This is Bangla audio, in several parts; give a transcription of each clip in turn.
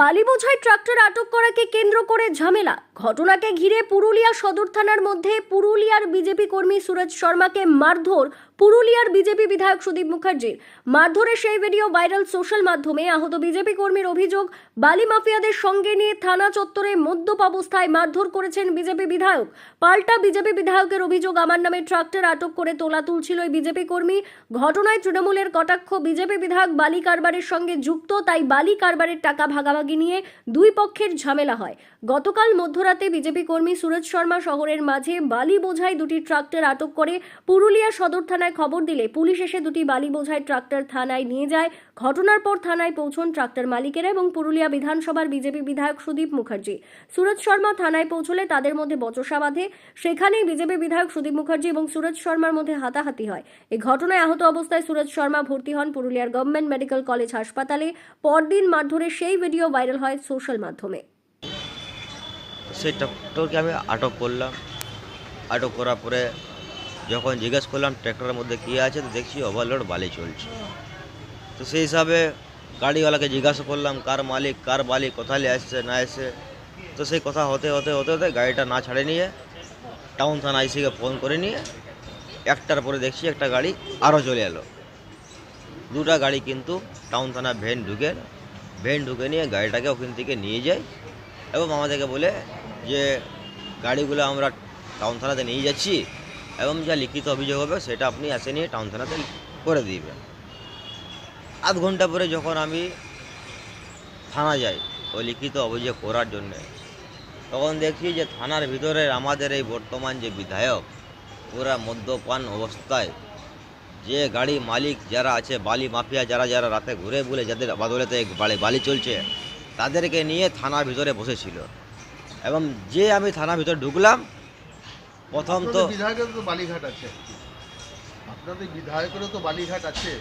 বালি বোঝাই ট্রাক্টর আটক করাকে কেন্দ্র করে ঝামেলা। ঘটনাকে ঘিরে পুরুলিয়া সদর থানার মধ্যে পুরুলিয়ার বিজেপি কর্মী সুরজ শর্মাকে মারধর পুরুলিয়ার বিজেপি বিধায়ক সুদীপ মুখার্জির মারধরের সেই ভিডিও ভাইরাল সোশ্যাল মাধ্যমে আহত বিজেপি কর্মীর অভিযোগ, বালি মাফিয়াদের সঙ্গে নিয়ে থানা চত্বরে মদ্যপ অবস্থায় মারধর করেছেন বিজেপি বিধায়ক। পাল্টা বিজেপি বিধায়কের অভিযোগ, আমার নামে ট্রাক্টর আটক করে তোলা তুলছিল ওই বিজেপি কর্মী। ঘটনায় তৃণমূলের কটাক্ষ, বিজেপি বিধায়ক বালি কারবারের সঙ্গে যুক্ত, তাই বালি কারবারের টাকা ভাগাভাগি নিয়ে দুই পক্ষের ঝামেলা হয়। গতকাল মধ্যরাতে বিজেপি কর্মী সুরজ শর্মা শহরের মাঝে বালি বোঝাই দুটি ট্রাক্টর আটক করে পুরুলিয়া সদর থানায় খবর দিলে পুলিশ এসে দুটি বালি বোঝাই ট্রাক্টর থানায় নিয়ে যায়। ঘটনার পর থানায় পৌঁছন ট্রাক্টর মালিকেরা এবং পুরুলিয়া বিধানসভার বিজেপি বিধায়ক সুদীপ মুখার্জি। সুরজ শর্মা থানায় পৌঁছলে তাদের মধ্যে বচসা বাঁধে। সেখানেই বিজেপি বিধায়ক সুদীপ মুখার্জি এবং সুরজ শর্মার মধ্যে হাতাহাতি হয়। এই ঘটনায় আহত অবস্থায় সুরজ শর্মা ভর্তি হন পুরুলিয়ার গভর্নমেন্ট মেডিকেল কলেজ হাসপাতালে। পরদিন মারধরের সেই ভিডিও ভাইরাল হয় সোশ্যাল মাধ্যমে। সেই ট্রাক্টরকে আমি আটক করলাম। আটক করার পরে যখন জিজ্ঞেস করলাম, ট্র্যাক্টরের মধ্যে কী আছে, তো দেখছি ওভারলোড বালি চলছে। তো সেই হিসাবে গাড়িওয়ালাকে জিজ্ঞাসা করলাম, কার মালিক, কার বালি, কোথায় আসছে, না এসে তো সেই কথা হতে হতে হতে হতে গাড়িটা না ছাড়ে নিয়ে টাউন থানা আইসিকে ফোন করে নিয়ে একটার পরে দেখছি একটা গাড়ি আরও চলে এলো। দুটা গাড়ি কিন্তু টাউন থানা ভ্যান ঢুকে ভ্যান ঢুকে নিয়ে গাড়িটাকে ওখান থেকে নিয়ে যায় এবং আমাদেরকে বলে যে গাড়িগুলো আমরা টাউন থানাতে নিয়ে যাচ্ছি এবং যা লিখিত অভিযোগ হবে সেটা আপনি এসে নিয়ে টাউন থানাতে করে দিবেন। আধ ঘণ্টা পরে যখন আমি থানা যাই, ওই লিখিত অভিযোগ করার জন্যে, তখন দেখছি যে থানার ভিতরে আমাদের এই বর্তমান যে বিধায়ক, পুরা মদ্যপান অবস্থায় যে গাড়ি মালিক যারা আছে বালি মাফিয়া যারা যারা রাতে ঘুরে বুলে যাদের বাদলেতে বালি বালি চলছে তাদেরকে নিয়ে থানার ভিতরে বসেছিল। এবং যে আমি থানার ভিতরে ঢুকলাম প্রথম তো বালিঘাট আছে। আপনাদের বিধায়কেরও তো বালিঘাট আছে।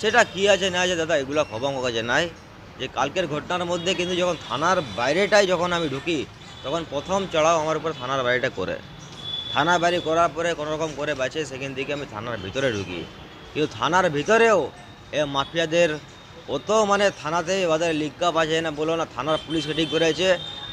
সেটা কি আছে না আছে দাদা এগুলো খবর আমার কাছে নাই। যে কালকের ঘটনার মধ্যে কিন্তু যখন থানার বাইরেটাই যখন আমি ঢুকি তখন প্রথম চড়াও আমার উপর থানার বাইরেটা করে। থানা বাড়ি করার পরে কোনো রকম করে বাঁচে সেখান থেকে আমি থানার ভিতরে ঢুকি। কিন্তু থানার ভিতরেও এ মাফিয়াদের অত মানে থানাতে ওদের লিজ্ঞাপ আছে না বলো না, থানার পুলিশকে ঠিক করেছে।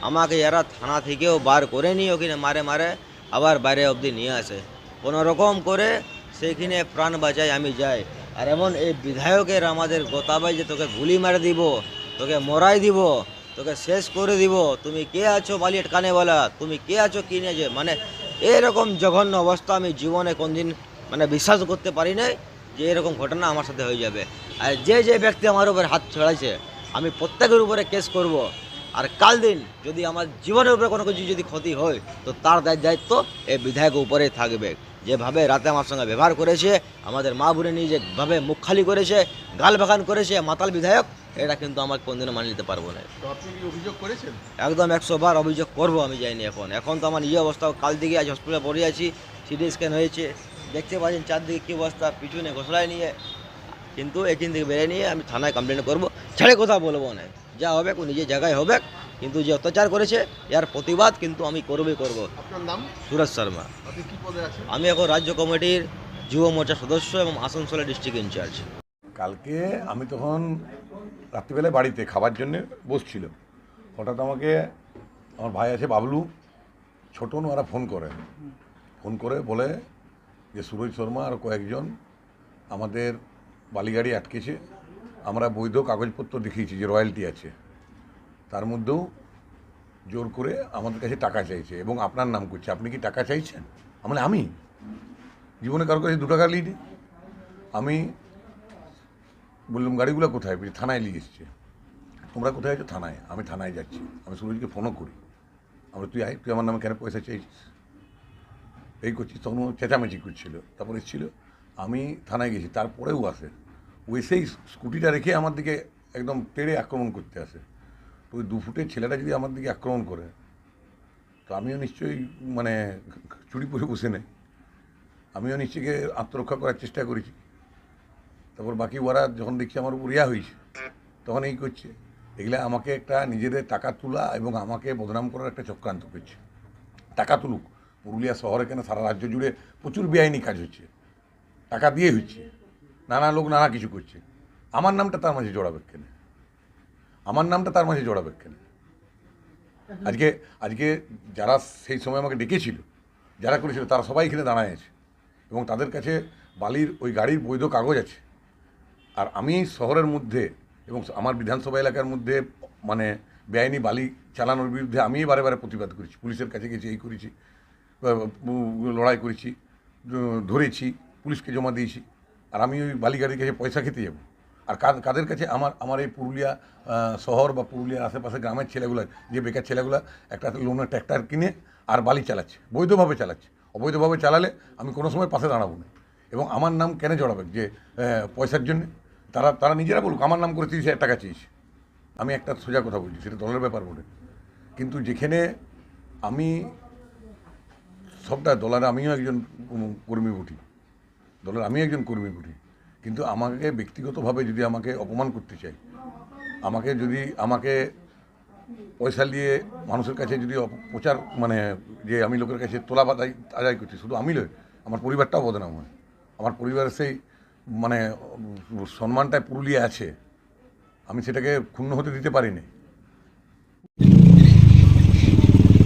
আমাকে এরা থানা থেকেও বার করে নিয়ে ওখানে মারে মারে আবার বাইরে অবধি নিয়ে আসে। কোনো রকম করে সেইখানে প্রাণ বাঁচায় আমি যাই। আর এমন এই বিধায়কের আমাদের গোতাবাই যে তোকে গুলি মারে দিব, তোকে মরাই দিব, তোকে শেষ করে দিব, তুমি কে আছো বালিয়েট কানে বলা, তুমি কে আছো কি নিয়ে মানে এরকম জঘন্য অবস্থা আমি জীবনে কোনদিন মানে বিশ্বাস করতে পারি নাই। যে এরকম ঘটনা আমার সাথে হয়ে যাবে। আর যে যে ব্যক্তি আমার উপরে হাত ছড়াইছে আমি প্রত্যেকের উপরে কেস করব। আর কাল দিন যদি আমার জীবনের উপরে কোনো কিছু যদি ক্ষতি হয় তো তার দায়- দায়িত্ব এই বিধায়কের উপরেই থাকবে। যেভাবে রাতে আমার সঙ্গে ব্যবহার করেছে আমাদের মা বোনে নিয়ে যেভাবে মুখ খালি করেছে গাল বাগান করেছে মাতাল বিধায়ক এটা কিন্তু আমার কোনদিনও মানিয়ে নিতে পারব না। তো আপনি কি অভিযোগ করেছেন? একদম একশো বার অভিযোগ করব আমি যাইনি এখন। এখন তো আমার ইয়ে অবস্থা কাল দিকে আজ হসপিটালে পড়ে আছি সিটি স্ক্যান হয়েছে। দেখতে পাচ্ছেন চারদিকে কী অবস্থা পিছনে ঘোষলায় নিয়ে কিন্তু এখান থেকে বেরিয়ে নিয়ে আমি থানায় কমপ্লেন করব। ছেড়ে কথা বলব না। যা হবে ও নিজের জায়গায় হবে। কিন্তু যে অত্যাচার করেছে এর প্রতিবাদ কিন্তু আমি করবই করব। আপনার নাম? সুরজ শর্মা। আপনি কি পদে আছেন? আমি এখন রাজ্য কমিটির যুব মোর্চার সদস্য এবং আসানসোলের ডিস্ট্রিক্ট ইনচার্জ কালকে আমি তখন রাত্রিবেলায় বাড়িতে খাবার জন্য বসছিল হঠাৎ আমাকে আমার ভাই আছে বাবলু ছোটন ওরা ফোন করে। ফোন করে বলে যে সুরজ শর্মা আর কয়েকজন আমাদের বালিগাড়ি আটকেছে। আমরা বৈধ কাগজপত্র দেখিয়েছি যে রয়্যালটি আছে। তার মধ্যেও জোর করে আমাদের কাছে টাকা চাইছে এবং আপনার নাম করছে। আপনি কি টাকা চাইছেন? বলি, আমি? জীবনে কারও কাছে দু টাকা লিডি আমি বললাম গাড়িগুলো কোথায়? থানায় নিয়ে এসছে। তোমরা কোথায় আছো? থানায়। আমি থানায় যাচ্ছি। আমি সুরজকে ফোনও করি। আমরা তুই আয় তুই আমার নামে কেন পয়সা চাইছিস? এই করছি, তখন চেঁচামেচি করছিল। তারপর এসেছিল, আমি থানায় গেছি, তারপরেও আসে। ও এসেই স্কুটিটা রেখে আমার দিকে একদম তেড়ে আক্রমণ করতে আসে। তো ওই দু ফুটের ছেলেটা যদি আমার দিকে আক্রমণ করে, তো আমিও নিশ্চয়ই মানে চুরি পরে বসে নেই। আমিও নিশ্চয়ই আত্মরক্ষা করার চেষ্টা করেছি। তারপর বাকি ওরা যখন দেখছি আমার উপর ইয়া হয়েছে, তখন এই করছে। এগুলো আমাকে একটা নিজেদের টাকা তোলা এবং আমাকে বদনাম করার একটা চক্রান্ত করছে। টাকা তুলুক। পুরুলিয়া শহরে কেন? সারা রাজ্য জুড়ে প্রচুর বেআইনি কাজ হচ্ছে। টাকা দিয়ে হচ্ছে। নানা লোক নানা কিছু করছে। আমার নামটা তার মাঝে জড়াবে কেন? আমার নামটা তার মাঝে জড়াবে কেন? আজকে আজকে যারা সেই সময় আমাকে ডেকেছিল, যারা করেছিল, তারা সবাই এখানে দাঁড়ায় আছে। এবং তাদের কাছে বালির ওই গাড়ির বৈধ কাগজ আছে। আর আমি শহরের মধ্যে এবং আমার বিধানসভা এলাকার মধ্যে মানে বেআইনি বালি চালানোর বিরুদ্ধে আমি বারে বারে প্রতিবাদ করেছি। পুলিশের কাছে গেছি এই করেছি। লড়াই করেছি ধরেছি, পুলিশকে জমা দিয়েছি, আর আমি ওই বালি গাড়ির কাছে পয়সা খেতে যাব। আর কাদের কাছে? আমার আমার এই পুরুলিয়া শহর বা পুরুলিয়ার আশেপাশে গ্রামের ছেলেগুলো, যে বেকার ছেলেগুলো, একটা লোনের ট্র্যাক্টর কিনে আর বালি চালাচ্ছে, বৈধভাবে চালাচ্ছে। অবৈধভাবে চালালে আমি কোনো সময় পাশে দাঁড়াবো না। এবং আমার নাম কেন জড়াবে? যে পয়সার জন্য? তারা তারা নিজেরা বলুক, আমার নাম করে তিরিশ হাজার টাকা চেয়েছে। আমি একটা সোজা কথা বলছি, সেটা দলের ব্যাপার বলে কিন্তু যেখানে আমি সবটা দলের আমিও একজন কর্মী বটি দলের আমি একজন কর্মী বটি কিন্তু আমাকে ব্যক্তিগতভাবে যদি আমাকে অপমান করতে চাই আমাকে যদি আমাকে পয়সা দিয়ে মানুষের কাছে যদি প্রচার মানে যে আমি লোকের কাছে তোলা বাদাই আদায় করছি, শুধু আমি নয় আমার পরিবারটাও বদনাম হয়। আমার পরিবারের সেই মানে সম্মানটায় পুরুলিয়া আছে। আমি সেটাকে ক্ষুণ্ণ হতে দিতে পারিনি।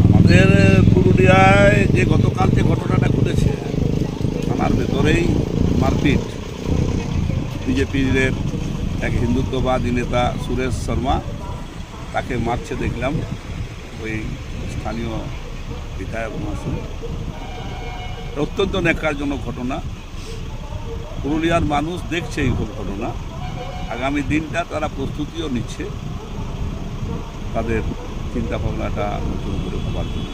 আমাদের পুরুলিয়ায় যে গতকাল যে ঘটনাটা ঘটেছে। থানার ভেতরেই মারপিট। বিজেপির এক হিন্দুত্ববাদী নেতা সুরেশ শর্মা তাকে মারছে দেখলাম। ওই স্থানীয় বিধায়ক মহাশয় অত্যন্ত ন্যাকারজনক ঘটনা। পুরুলিয়ার মানুষ দেখছে এই ঘটনা। আগামী দিনটা তারা প্রস্তুতিও নিচ্ছে। তাদের চিন্তা ভাবনাটা নতুন করে ভাবার জন্য।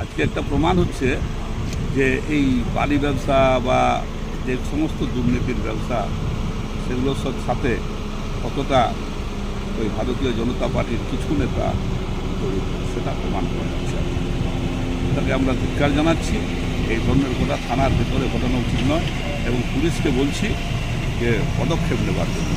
আজকে একটা প্রমাণ হচ্ছে যে এই বালি ব্যবসা বা যে সমস্ত দুর্নীতির ব্যবসা সেগুলোর সাথে কতটা ওই ভারতীয় জনতা পার্টির কিছু নেতা জড়িত, সেটা প্রমাণ করা যাচ্ছে তাকে আমরা ধিক্কার জানাচ্ছি। এই ধরনের ঘটনা থানার ভেতরে ঘটানো উচিত নয় এবং পুলিশকে বলছি যে পদক্ষেপ নেবার জন্য।